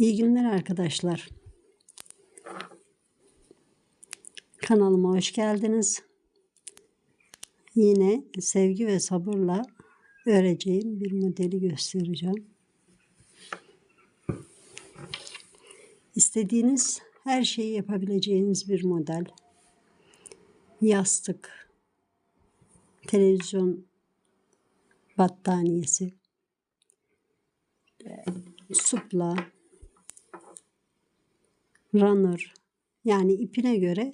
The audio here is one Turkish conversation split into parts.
İyi günler arkadaşlar. Kanalıma hoş geldiniz. Yine sevgi ve sabırla öreceğim bir modeli göstereceğim. İstediğiniz her şeyi yapabileceğiniz bir model. Yastık, televizyon battaniyesi, supla, runner yani ipine göre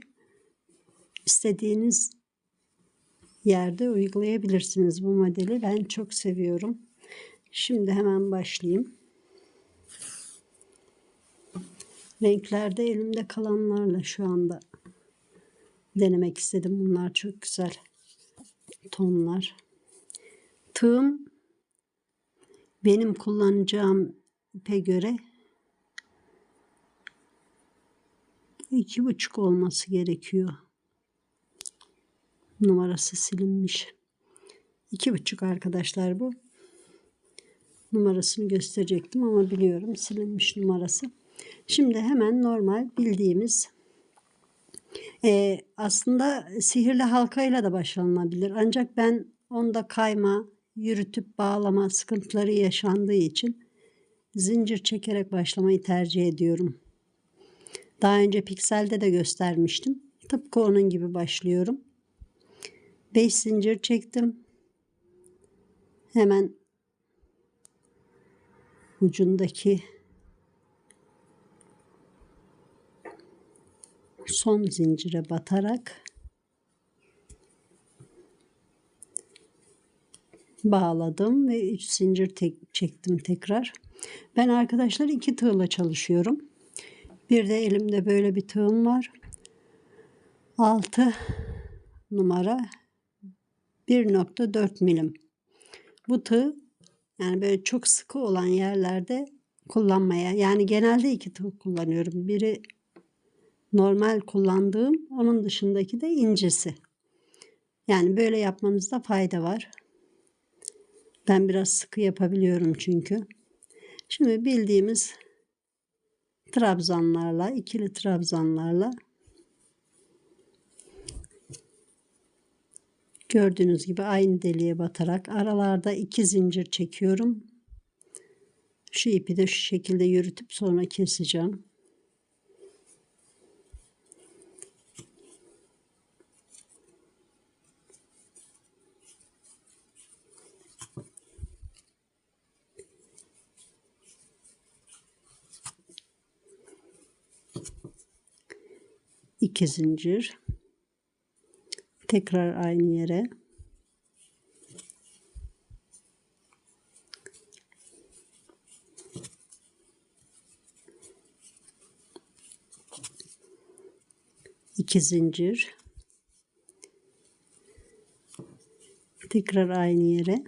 istediğiniz yerde uygulayabilirsiniz bu modeli. Ben çok seviyorum. Şimdi hemen başlayayım. Renklerde elimde kalanlarla şu anda denemek istedim. Bunlar çok güzel tonlar. Tığım benim kullanacağım ipe göre iki buçuk olması gerekiyor. Numarası silinmiş. İki buçuk arkadaşlar bu. Numarasını gösterecektim ama biliyorum silinmiş numarası. Şimdi hemen normal bildiğimiz e, aslında sihirli halkayla da başlanabilir. Ancak ben onda kayma, yürütüp bağlama sıkıntıları yaşandığı için zincir çekerek başlamayı tercih ediyorum. Daha önce pikselde de göstermiştim. Tıpkı onun gibi başlıyorum. 5 zincir çektim. Hemen ucundaki son zincire batarak bağladım ve 3 zincir tek, çektim tekrar. Ben arkadaşlar iki tığla çalışıyorum. Bir de elimde böyle bir tığım var. 6 numara 1.4 milim. Bu tığ yani böyle çok sıkı olan yerlerde kullanmaya yani genelde iki tığ kullanıyorum. Biri normal kullandığım onun dışındaki de incesi. Yani böyle yapmanızda fayda var. Ben biraz sıkı yapabiliyorum çünkü. Şimdi bildiğimiz trabzanlarla, ikili trabzanlarla gördüğünüz gibi aynı deliğe batarak aralarda iki zincir çekiyorum. Şu ipi de şu şekilde yürütüp sonra keseceğim. İki zincir. Tekrar aynı yere. İki zincir. Tekrar aynı yere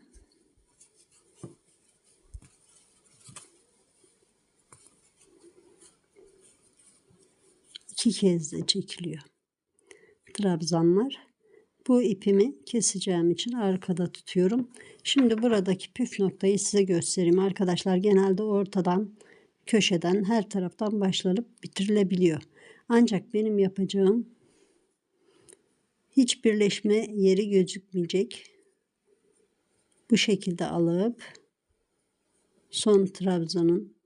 iki kez de çekiliyor. Trabzanlar. Bu ipimi keseceğim için arkada tutuyorum. Şimdi buradaki püf noktayı size göstereyim. Arkadaşlar genelde ortadan, köşeden, her taraftan başlanıp bitirilebiliyor. Ancak benim yapacağım hiç birleşme yeri gözükmeyecek. Bu şekilde alıp son trabzanın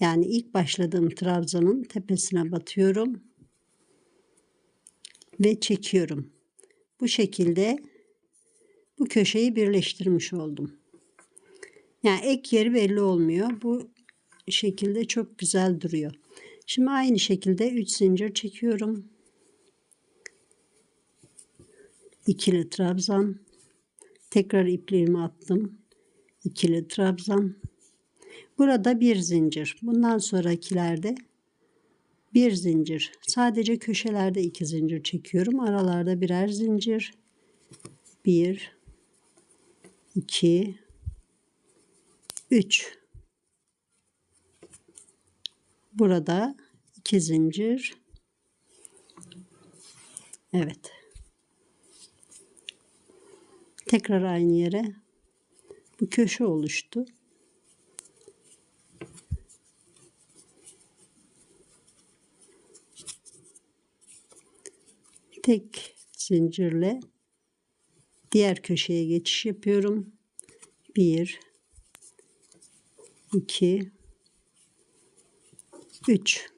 yani ilk başladığım trabzanın tepesine batıyorum ve çekiyorum. Bu şekilde bu köşeyi birleştirmiş oldum. Yani ek yeri belli olmuyor. Bu şekilde çok güzel duruyor. Şimdi aynı şekilde 3 zincir çekiyorum. İkili trabzan. Tekrar ipliğimi attım. İkili trabzan. Burada bir zincir. Bundan sonrakilerde bir zincir. Sadece köşelerde iki zincir çekiyorum. Aralarda birer zincir. Bir, iki, üç. Burada iki zincir. Evet. Tekrar aynı yere bu köşe oluştu. Tek zincirle diğer köşeye geçiş yapıyorum. 1 2 3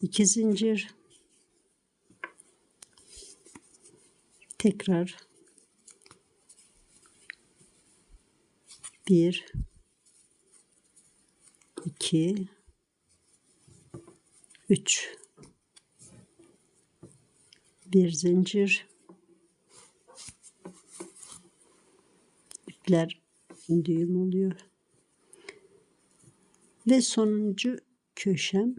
2 zincir. Tekrar. 1 2 3 bir zincir. İpler düğüm oluyor. Ve sonuncu köşem.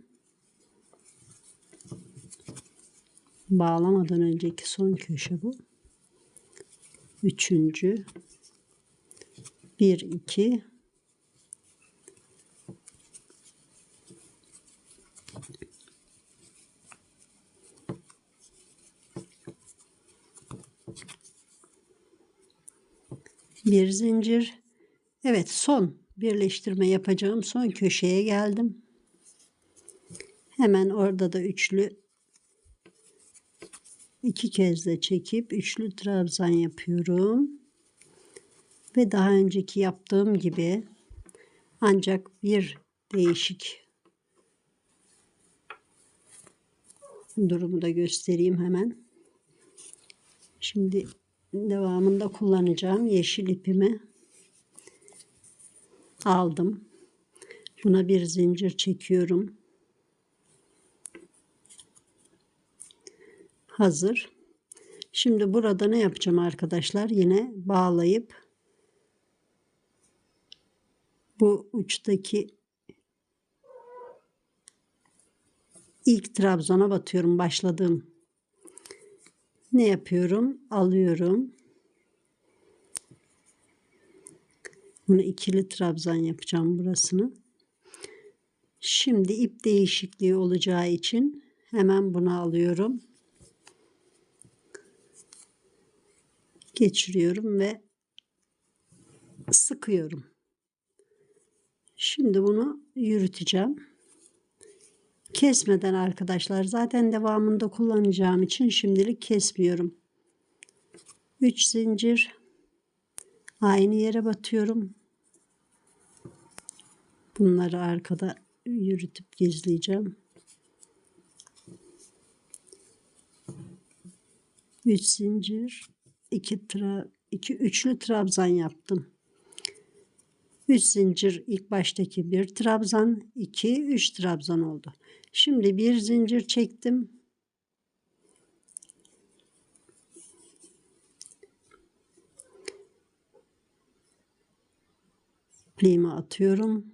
Bağlamadan önceki son köşe bu. Üçüncü. Bir iki bir zincir. Evet son birleştirme yapacağım son köşeye geldim. Hemen orada da üçlü iki kez de çekip üçlü trabzan yapıyorum. Ve daha önceki yaptığım gibi ancak bir değişik durumu da göstereyim hemen. Şimdi devamında kullanacağım yeşil ipimi aldım. Buna bir zincir çekiyorum. Hazır. Şimdi burada ne yapacağım arkadaşlar? Yine bağlayıp bu uçtaki ilk trabzana batıyorum başladığım ne yapıyorum? Alıyorum. Bunu ikili trabzan yapacağım burasını. Şimdi ip değişikliği olacağı için hemen bunu alıyorum. Geçiriyorum ve sıkıyorum. Şimdi bunu yürüteceğim. Kesmeden arkadaşlar zaten devamında kullanacağım için şimdilik kesmiyorum. 3 zincir aynı yere batıyorum. Bunları arkada yürütüp gizleyeceğim. 3 zincir 2 tra 2 üçlü trabzan yaptım. 3 zincir ilk baştaki bir trabzan 2 3 trabzan oldu. Şimdi bir zincir çektim. ipliğimi atıyorum.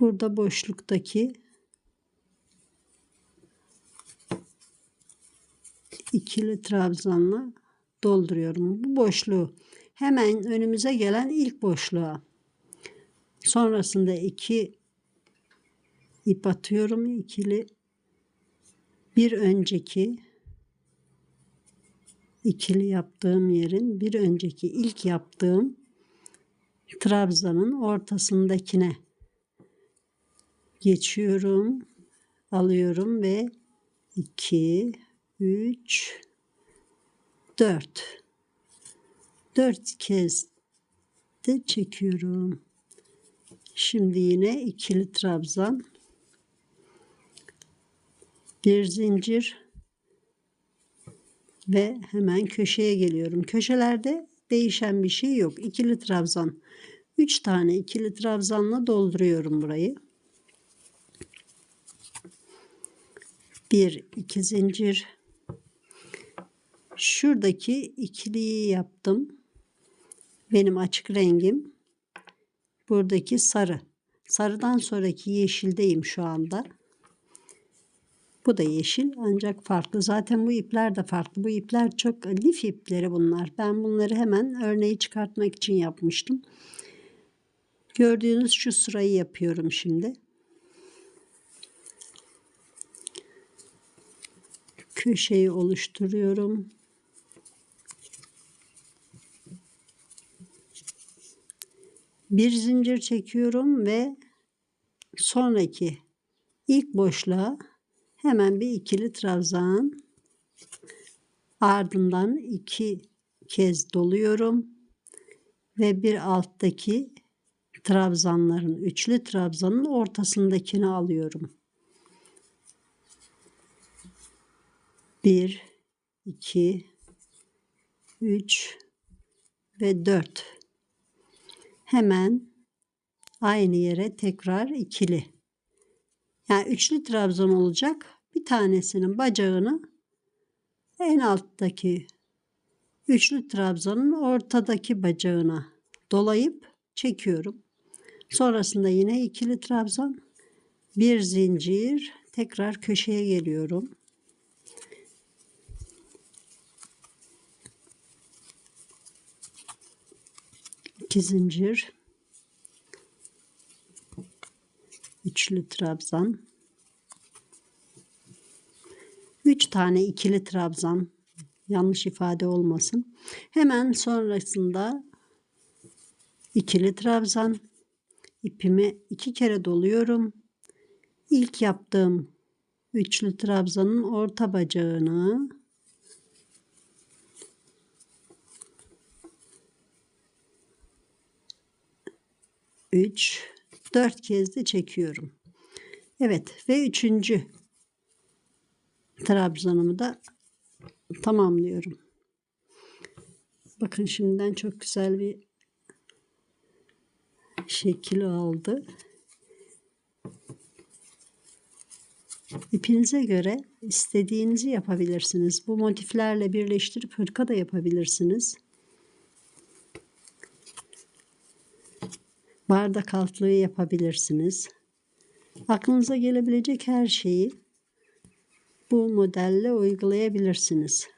Burada boşluktaki ikili trabzanla dolduruyorum. Bu boşluğu hemen önümüze gelen ilk boşluğa. Sonrasında iki ip atıyorum ikili bir önceki ikili yaptığım yerin bir önceki ilk yaptığım trabzanın ortasındakine geçiyorum alıyorum ve 2 3 4 4 kez de çekiyorum. Şimdi yine ikili trabzan bir zincir ve hemen köşeye geliyorum. Köşelerde değişen bir şey yok. İkili trabzan. 3 tane ikili trabzanla dolduruyorum burayı. Bir iki zincir. Şuradaki ikiliyi yaptım. Benim açık rengim buradaki sarı. Sarıdan sonraki yeşildeyim şu anda. Bu da yeşil ancak farklı. Zaten bu ipler de farklı. Bu ipler çok lif ipleri bunlar. Ben bunları hemen örneği çıkartmak için yapmıştım. Gördüğünüz şu sırayı yapıyorum şimdi. Köşeyi oluşturuyorum. Bir zincir çekiyorum ve sonraki ilk boşluğa Hemen bir ikili trabzan. Ardından iki kez doluyorum ve bir alttaki trabzanların üçlü trabzanın ortasındakini alıyorum. 1 2 3 ve 4 hemen aynı yere tekrar ikili yani üçlü trabzan olacak bir tanesinin bacağını en alttaki üçlü trabzanın ortadaki bacağına dolayıp çekiyorum. Sonrasında yine ikili trabzan, bir zincir, tekrar köşeye geliyorum. İki zincir, üçlü trabzan, üç tane ikili trabzan, yanlış ifade olmasın. Hemen sonrasında ikili trabzan, ipimi iki kere doluyorum. İlk yaptığım üçlü trabzanın orta bacağını üç, dört kez de çekiyorum. Evet ve üçüncü trabzanımı da tamamlıyorum. Bakın şimdiden çok güzel bir şekil aldı. İpinize göre istediğinizi yapabilirsiniz. Bu motiflerle birleştirip hırka da yapabilirsiniz. Bardak altlığı yapabilirsiniz. Aklınıza gelebilecek her şeyi bu modelle uygulayabilirsiniz.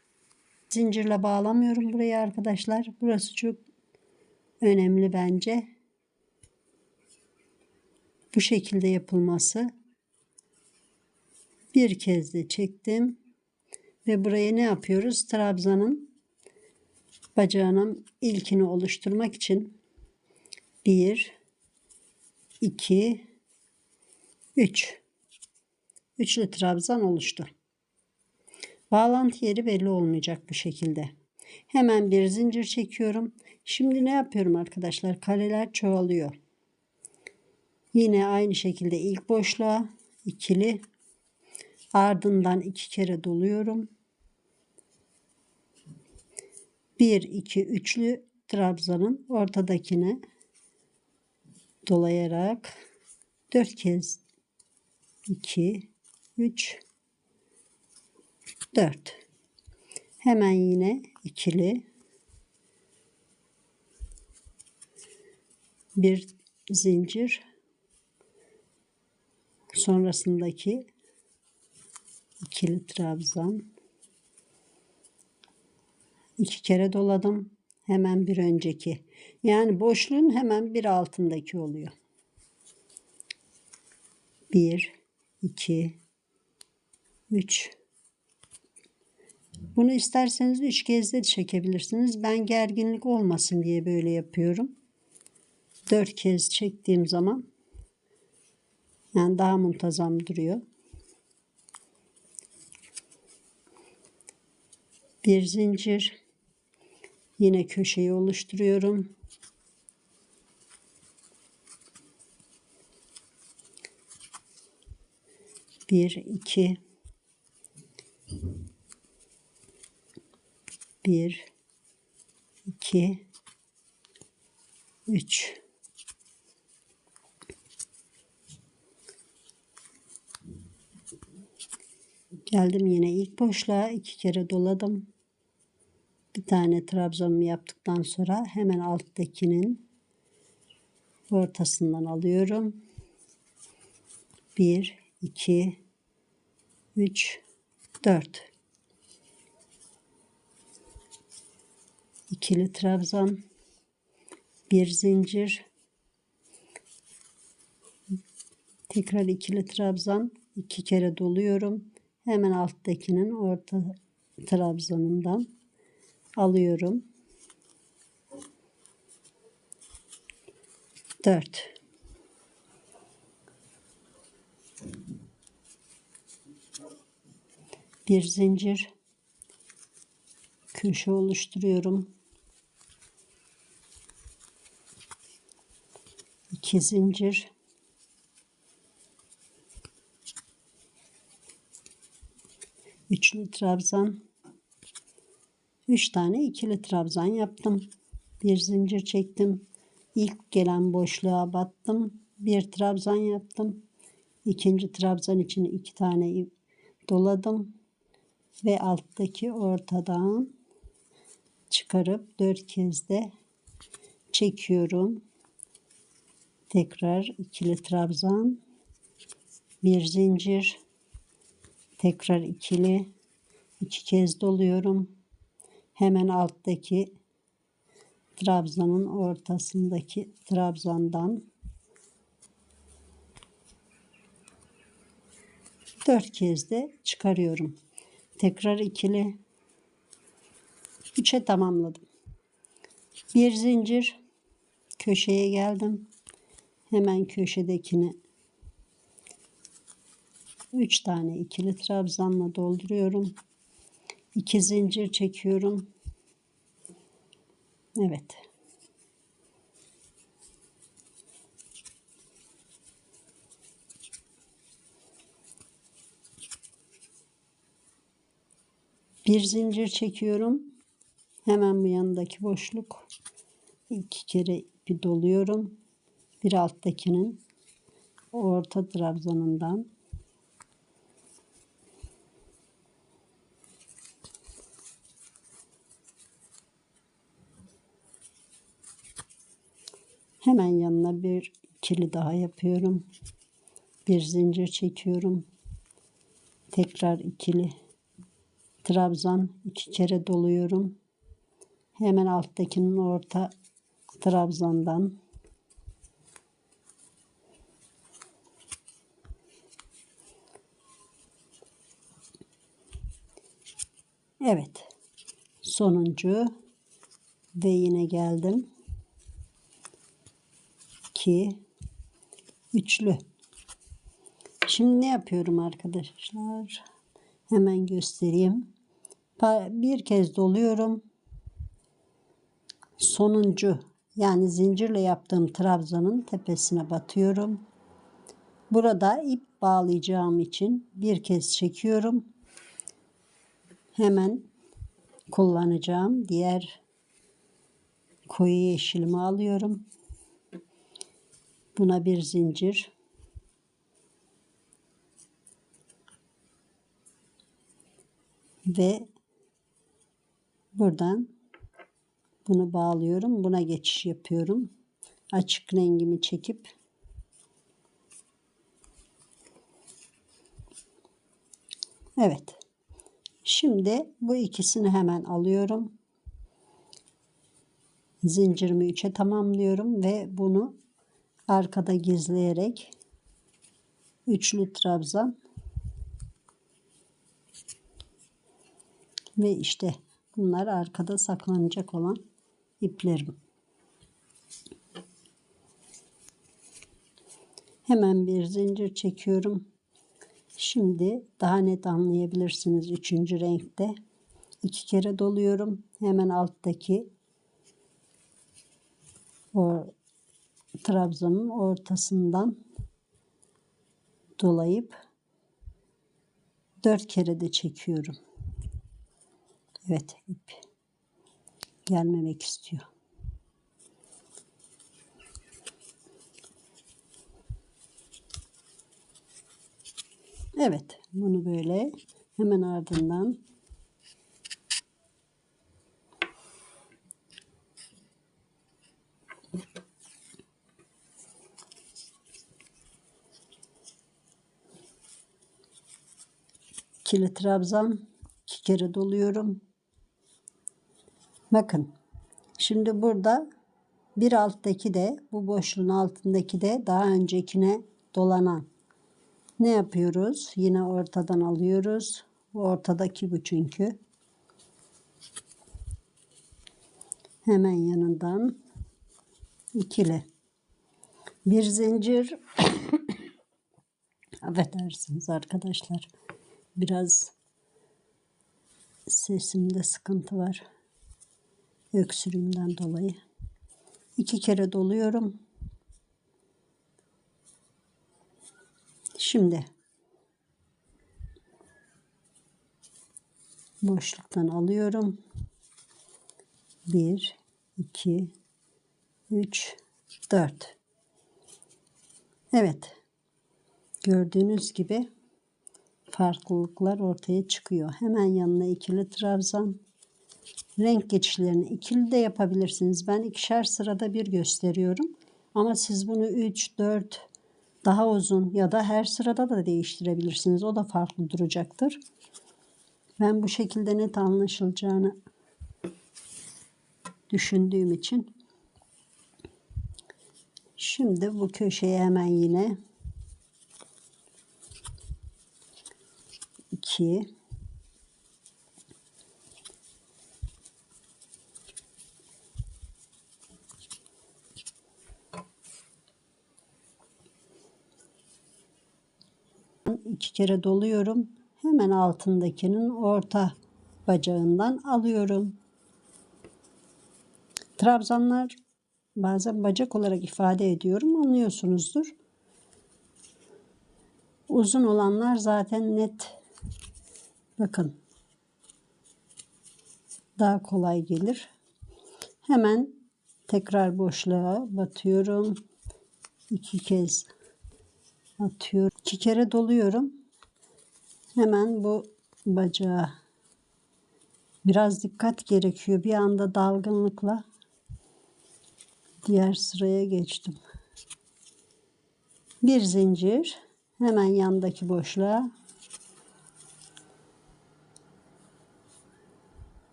Zincirle bağlamıyorum burayı arkadaşlar. Burası çok önemli bence. Bu şekilde yapılması. Bir kez de çektim. Ve buraya ne yapıyoruz? Trabzanın bacağının ilkini oluşturmak için 1 2 3 üçlü trabzan oluştu. Bağlantı yeri belli olmayacak bu şekilde. Hemen bir zincir çekiyorum. Şimdi ne yapıyorum arkadaşlar? Kareler çoğalıyor. Yine aynı şekilde ilk boşluğa ikili ardından iki kere doluyorum. 1 2 üçlü trabzanın ortadakine dolayarak 4 kez 2 3 4 hemen yine ikili. Bir zincir. Sonrasındaki ikili trabzan. İki kere doladım. Hemen bir önceki yani boşluğun hemen bir altındaki oluyor 1 2 3 bunu isterseniz 3 kez de çekebilirsiniz. Ben gerginlik olmasın diye böyle yapıyorum. 4 kez çektiğim zaman yani daha muntazam duruyor. Bir zincir yine köşeyi oluşturuyorum. Bir, iki, bir, iki, üç. Geldim yine ilk boşluğa iki kere doladım. Bir tane trabzanımı yaptıktan sonra hemen alttakinin ortasından alıyorum. 1 2 3 4 ikili trabzan bir zincir. Tekrar ikili trabzan iki kere doluyorum. Hemen alttakinin orta trabzanından alıyorum. 4 Bir zincir köşe oluşturuyorum. İki zincir üçlü trabzan 3 tane ikili trabzan yaptım. Bir zincir çektim. İlk gelen boşluğa battım. Bir trabzan yaptım. İkinci trabzan için iki tane doladım ve alttaki ortadan çıkarıp dört kez de çekiyorum. Tekrar ikili trabzan, bir zincir, tekrar ikili, iki kez doluyorum. Hemen alttaki trabzanın ortasındaki trabzandan dört kez de çıkarıyorum. Tekrar ikili. Üçe tamamladım. Bir zincir köşeye geldim. Hemen köşedekini üç tane ikili trabzanla dolduruyorum. İki zincir çekiyorum. Evet. Bir zincir çekiyorum. Hemen bu yanındaki boşluk. iki kere ipi doluyorum. Bir alttakinin orta trabzanından Hemen yanına bir ikili daha yapıyorum. Bir zincir çekiyorum. Tekrar ikili trabzan iki kere doluyorum. Hemen alttakinin orta trabzandan Evet. Sonuncu ve yine geldim. 2 üçlü. Şimdi ne yapıyorum arkadaşlar? Hemen göstereyim. Bir kez doluyorum. Sonuncu yani zincirle yaptığım trabzanın tepesine batıyorum. Burada ip bağlayacağım için bir kez çekiyorum. Hemen kullanacağım. Diğer koyu yeşilimi alıyorum. Buna bir zincir. Ve buradan bunu bağlıyorum. Buna geçiş yapıyorum. Açık rengimi çekip Evet. Şimdi bu ikisini hemen alıyorum. Zincirimi üçe tamamlıyorum ve bunu arkada gizleyerek üçlü trabzan ve işte bunlar arkada saklanacak olan iplerim. Hemen bir zincir çekiyorum. Şimdi daha net anlayabilirsiniz üçüncü renkte. iki kere doluyorum. Hemen alttaki o trabzanın ortasından dolayıp dört kere de çekiyorum. Evet ip gelmemek istiyor. Evet bunu böyle hemen ardından ikili trabzan iki kere doluyorum. Bakın şimdi burada bir alttaki de bu boşluğun altındaki de daha öncekine dolanan. Ne yapıyoruz? Yine ortadan alıyoruz. Ortadaki bu çünkü. Hemen yanından ikili. Bir zincir affedersiniz arkadaşlar biraz sesimde sıkıntı var. Öksürüğümden dolayı. İki kere doluyorum. Şimdi boşluktan alıyorum. 1 2 3 4 Evet. Gördüğünüz gibi farklılıklar ortaya çıkıyor. Hemen yanına ikili trabzan. Renk geçişlerini ikili de yapabilirsiniz. Ben ikişer sırada bir gösteriyorum. Ama siz bunu 3, 4 daha uzun ya da her sırada da değiştirebilirsiniz. O da farklı duracaktır. Ben bu şekilde net anlaşılacağını düşündüğüm için şimdi bu köşeye hemen yine 2 iki kere doluyorum. Hemen altındakinin orta bacağından alıyorum. Trabzanlar bazen bacak olarak ifade ediyorum anlıyorsunuzdur. Uzun olanlar zaten net bakın daha kolay gelir. Hemen tekrar boşluğa batıyorum. iki kez atıyorum. iki kere doluyorum. Hemen bu bacağa biraz dikkat gerekiyor. Bir anda dalgınlıkla diğer sıraya geçtim. Bir zincir hemen yandaki boşluğa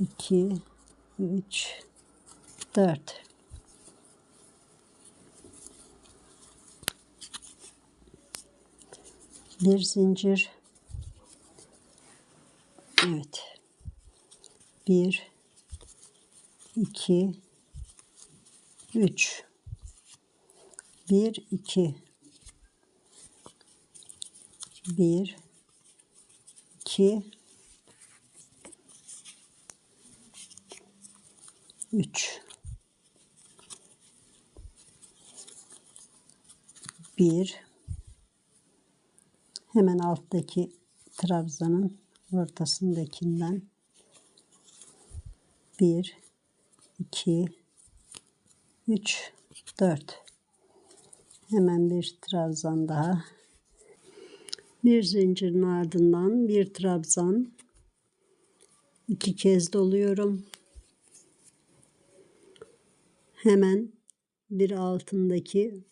iki, üç, dört. Bir zincir. Evet. Bir, iki, üç. Bir, iki. Bir, iki, üç. Bir, hemen alttaki trabzanın ortasındakinden bir, iki, üç, dört. Hemen bir trabzan daha. Bir zincirin ardından bir trabzan. iki kez doluyorum. Hemen bir altındaki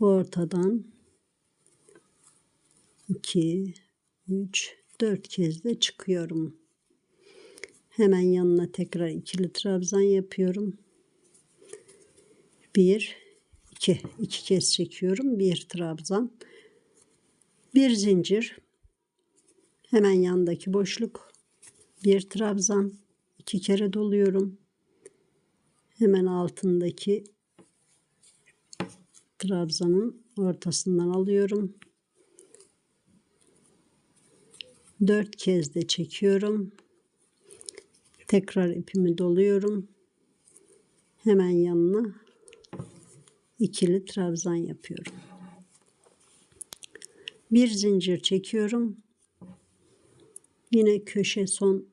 ortadan 2 3 4 kez de çıkıyorum. Hemen yanına tekrar ikili trabzan yapıyorum. 1 2 2 kez çekiyorum. Bir trabzan. Bir zincir. Hemen yandaki boşluk. Bir trabzan. iki kere doluyorum. Hemen altındaki trabzanın ortasından alıyorum. Dört kez de çekiyorum. Tekrar ipimi doluyorum. Hemen yanına ikili trabzan yapıyorum. Bir zincir çekiyorum. Yine köşe son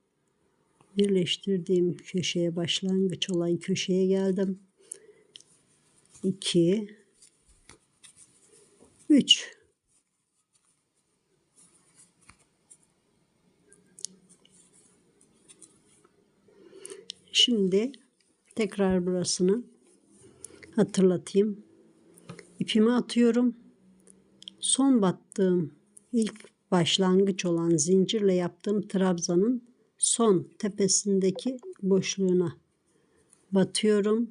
birleştirdiğim köşeye başlangıç olan köşeye geldim. 2 3 Şimdi tekrar burasını hatırlatayım. İpimi atıyorum. Son battığım ilk başlangıç olan zincirle yaptığım trabzanın son tepesindeki boşluğuna batıyorum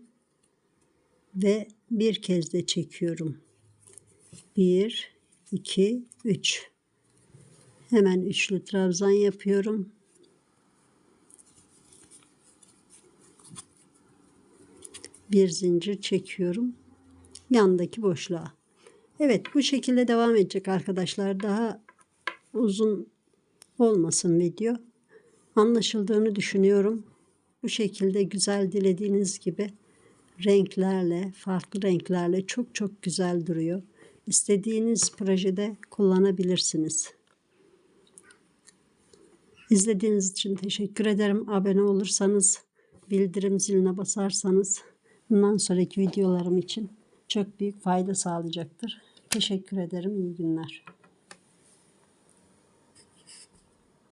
ve bir kez de çekiyorum. 1 2 3 Hemen üçlü trabzan yapıyorum. Bir zincir çekiyorum. Yandaki boşluğa. Evet bu şekilde devam edecek arkadaşlar. Daha uzun olmasın video. Anlaşıldığını düşünüyorum. Bu şekilde güzel dilediğiniz gibi renklerle, farklı renklerle çok çok güzel duruyor. İstediğiniz projede kullanabilirsiniz. İzlediğiniz için teşekkür ederim. Abone olursanız, bildirim ziline basarsanız bundan sonraki videolarım için çok büyük fayda sağlayacaktır. Teşekkür ederim. İyi günler.